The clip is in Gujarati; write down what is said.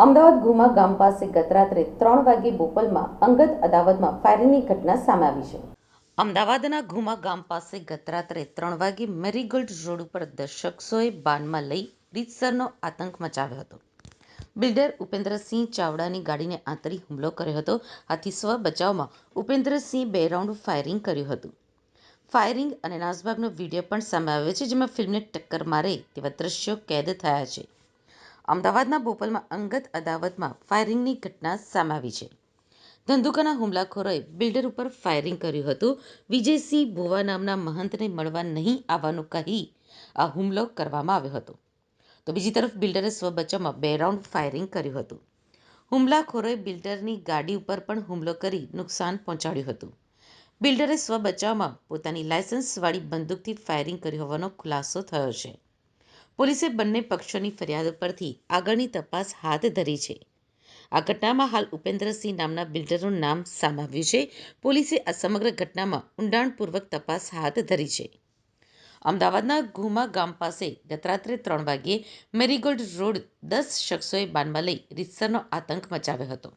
અમદાવાદ ગુમા ગામ પાસે ગત રાત્રે ત્રણ વાગે બોપલમાં અંગત અદાવતમાં ફાયરિંગની ઘટના સામે આવી છે. અમદાવાદના ઘુમા ગામ પાસે ગત રાત્રે ત્રણ વાગે મેરીગોલ્ડ રોડ ઉપર દસ શખ્સોએ બાનમાં લઈ રીતસરનો આતંક મચાવ્યો હતો. બિલ્ડર ઉપેન્દ્રસિંહ ચાવડાની ગાડીને આંતરી હુમલો કર્યો હતો. આથી સ્વ બચાવમાં ઉપેન્દ્રસિંહ બે રાઉન્ડ ફાયરિંગ કર્યું હતું. ફાયરિંગ અને નાસભાગનો વીડિયો પણ સામે આવ્યો છે, જેમાં ફિલ્મને ટક્કર મારે તેવા દ્રશ્યો કેદ થયા છે. અમદાવાદના બોપલમાં અંગત અદાવતમાં ફાયરિંગની ઘટના સામે છે. ધંધુકાના હુમલાખોરોએ બિલ્ડર ઉપર ફાયરિંગ કર્યું હતું. વિજયસિંહ ભુવા નામના મહંતને મળવા નહીં આવવાનું કહી આ હુમલો કરવામાં આવ્યો હતો. તો બીજી તરફ બિલ્ડરે સ્વબચાવમાં બે રાઉન્ડ ફાયરિંગ કર્યું હતું. હુમલાખોરોએ બિલ્ડરની ગાડી ઉપર પણ હુમલો કરી નુકસાન પહોંચાડ્યું હતું. બિલ્ડરે સ્વ બચાવમાં પોતાની લાયસન્સવાળી બંદૂકથી ફાયરિંગ કર્યું હોવાનો ખુલાસો થયો છે. પોલીસે બંને પક્ષોની ફરિયાદ પરથી આગળની તપાસ હાથ ધરી છે. આ ઘટનામાં હાલ ઉપેન્દ્રસિંહ નામના બિલ્ડરનું નામ સામે છે. પોલીસે આ સમગ્ર ઘટનામાં ઊંડાણપૂર્વક તપાસ હાથ ધરી છે. અમદાવાદના ઘુમા ગામ પાસે ગતરાત્રે ત્રણ વાગ્યે મેરીગોલ્ડ રોડ દસ શખ્સોએ બાનમાં લઈ રીતસરનો આતંક મચાવ્યો હતો.